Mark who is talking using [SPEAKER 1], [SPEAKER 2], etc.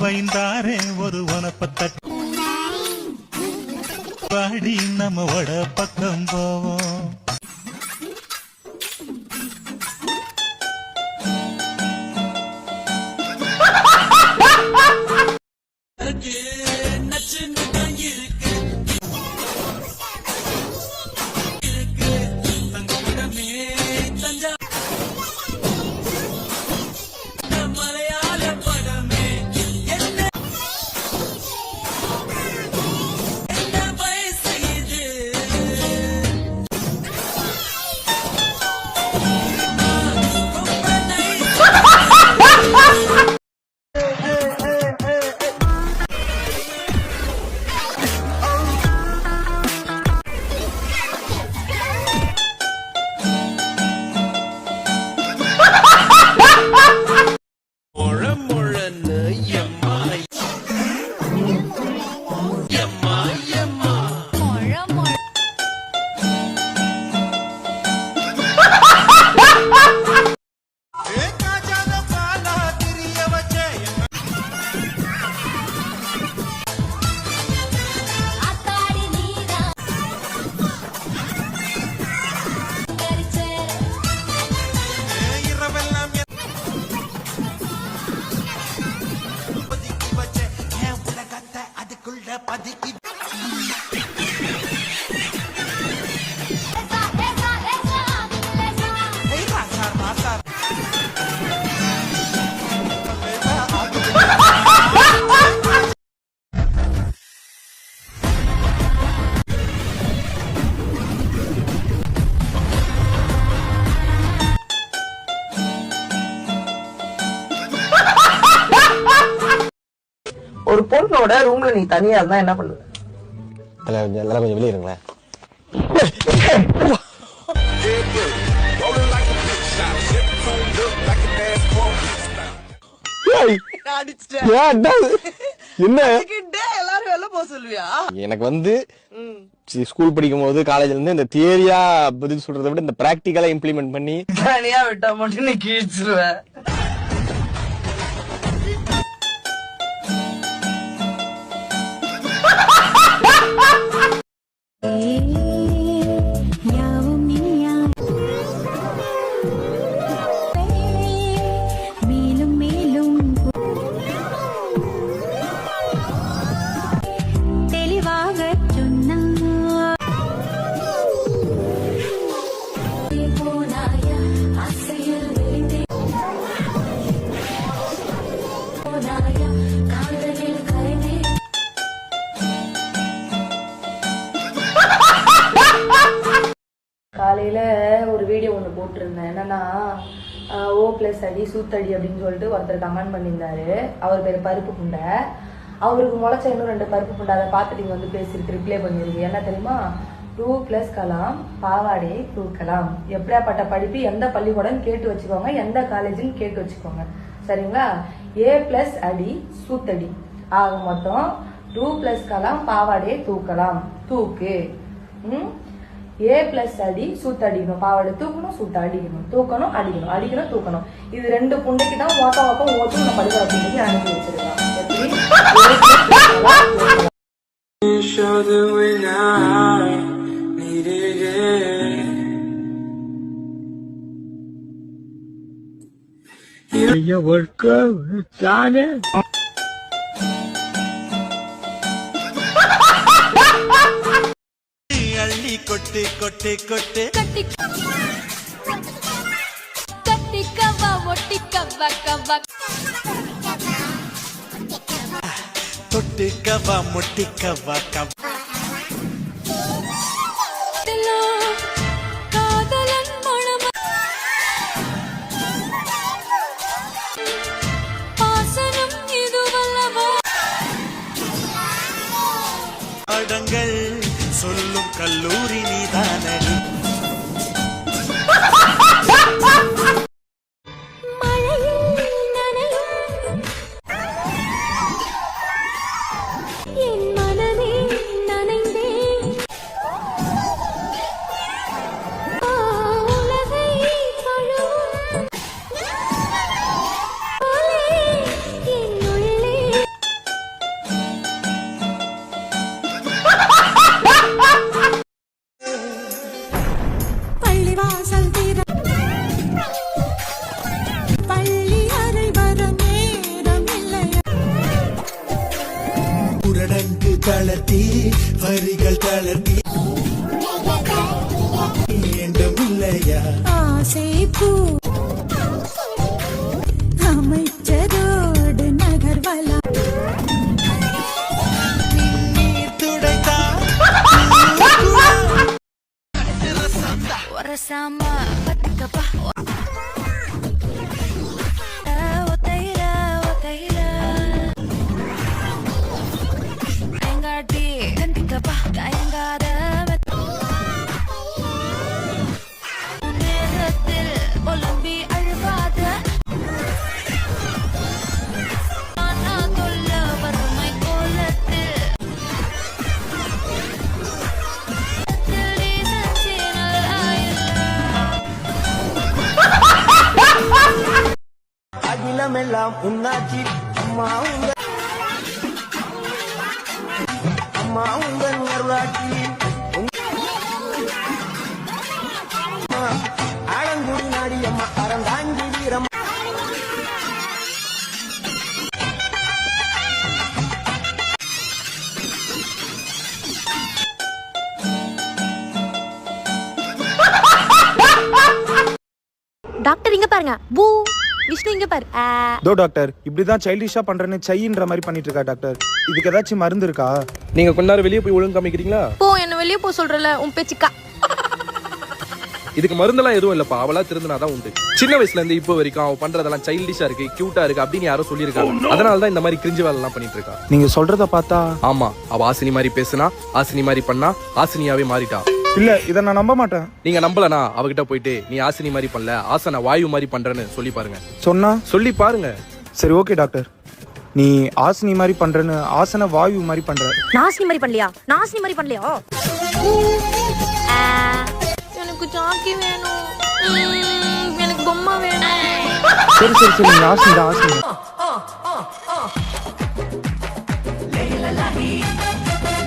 [SPEAKER 1] வைந்தாரே ஒரு உனப்பத்த வாடி நம்ம வட பக்கம் போவோம்.
[SPEAKER 2] பொண்ணோட ரூம்ல நீ தனியா இருந்தா என்ன பண்ணுவ?
[SPEAKER 3] எல்லாரும் கொஞ்சம் வெளியே இருங்களேன் எனக்கு வந்து சி- ஸ்கூல் படிக்கும் போது காலேஜ்ல இருந்து இந்த தியரியா பதில் சொல்றதை விட இந்த பிராக்டிக்கலா இம்ப்ளிமெண்ட் பண்ணி
[SPEAKER 2] தனியா விட்டா மட்டும் நீ கீழ்ச்சிருவ.
[SPEAKER 4] E... போட்டிருந்தேன். என்னன்னா ஓ பிளஸ் அடி சூத்தடி அப்படின்னு சொல்லிட்டு ஒருத்தர் கமெண்ட் பண்ணியிருந்தாரு. அவர் பேர் பருப்பு புண்டை. அவருக்கு முளைச்ச இன்னும் ரெண்டு பருப்பு புண்டை. அதை பார்த்துட்டு இங்கே வந்து பேசியிருக்கு ரிப்ளை பண்ணியிருக்கு என்ன தெரியுமா? டூ பிளஸ் கலாம் பாவாடை தூக்கலாம் எப்படியாப்பட்ட படிப்பு? எந்த பள்ளிக்கூடம் கேட்டு வச்சுக்கோங்க. எந்த காலேஜ்னு கேட்டு வச்சுக்கோங்க. சரிங்களா? ஏ பிளஸ் அடி சூத்தடி. ஆக மொத்தம் டூ பிளஸ் கலாம் பாவாடையை தூக்கலாம். தூக்கு. ம்? ஏ பிளஸ் அடி சூத்து அடிக்கணும் பாவாடை தூக்கணும் சூத்து அடிக்கணும் தூக்கணும் அடிக்கணும் அடிக்கணும் தூக்கணும் இது ரெண்டு புண்டைக்கு தான் ஓட்ட ஓட்டம் ஓட்டும் நம்ம படுக்கிற புண்டைக்கு அனுப்பி வச்சிருக்கான் எப்படி
[SPEAKER 5] Show. You work good, darling.
[SPEAKER 1] அள்ளி கொட்டு கொட்டு. கொட்டு
[SPEAKER 6] கட்டி கட்டிக்கவா ஒட்டிக்கவா கவா.
[SPEAKER 1] தொட்டு கவா முட்டி கவா கவா.
[SPEAKER 7] కల్లూరి నిదాన
[SPEAKER 8] உரடங்கு தளர்த்தி வரிகள் தளர்த்தி. வேண்டும் இல்லையா?
[SPEAKER 7] ஆசை பூ அமைச்சரோடு நகர்வலா?
[SPEAKER 8] துடைத்தா?
[SPEAKER 9] ஒரசாம பத்துக்கப்பா.
[SPEAKER 10] அகிலமெல்லாம் உன்னாட்சி அம்மா உங்க அம்மா உங்க அருளாட்சி ஆலங்குடி நாடி அம்மா அறந்தாங்கி வீரம்.
[SPEAKER 11] டாக்டர் இங்க பாருங்க. பூ. விஷ்ணு இங்க பாரு.
[SPEAKER 12] தோ டாக்டர் இப்படிதான் சைல்டிஷா பண்றேன்னு சைன்ற மாதிரி பண்ணிட்டு இருக்கா டாக்டர். இதுக்கு ஏதாச்சும் மருந்து இருக்கா?
[SPEAKER 13] நீங்க கொஞ்ச நேரம் வெளியே போய் ஒழுங்கு காமிக்கிறீங்களா?
[SPEAKER 11] போ என்ன வெளியே போ சொல்றல உன் பேச்சுக்கா.
[SPEAKER 13] இதுக்கு மருந்தெல்லாம் எதுவும் இல்லப்பா அவளா திருந்தினாதான் உண்டு. சின்ன வயசுல இருந்து இப்போ வரைக்கும் அவ பண்றதெல்லாம் சைல்டிஷா இருக்கு கியூட்டா இருக்கு அப்படின்னு யாரோ சொல்லியிருக்காங்க. அதனால தான் இந்த மாதிரி கிரிஞ்சு வேலை எல்லாம் பண்ணிட்டு இருக்கா
[SPEAKER 12] நீங்க சொல்றத பார்த்தா
[SPEAKER 13] ஆமா அவ ஆசினி மாதிரி பேசுனா ஆசினி மாதிரி பண்ணா ஆசினியாவே மாறிட்டா.
[SPEAKER 12] இல்ல இத நான் நம்ப மாட்டேன்.
[SPEAKER 13] நீங்க நம்பலனா அவகிட்ட போயிட்டு நீ ஆசினி மாதிரி பண்ணல ஆசன வாயு மாதிரி பண்றேன்னு சொல்லி பாருங்க.
[SPEAKER 12] சொன்னா?
[SPEAKER 13] சொல்லி பாருங்க.
[SPEAKER 12] சரி ஓகே டாக்டர். நீ ஆசினி மாதிரி பண்றேன்னு ஆசன வாயு மாதிரி பண்ற.
[SPEAKER 11] நாசினி மாதிரி பண்ணலையா? நாசினி மாதிரி பண்ணலையா? ஆ. எனக்கு சாக்கி வேணும். ம், எனக்கு பொம்மை வேணும்.
[SPEAKER 12] சரி சரி சரி நீ ஆசினி தான் ஆசினி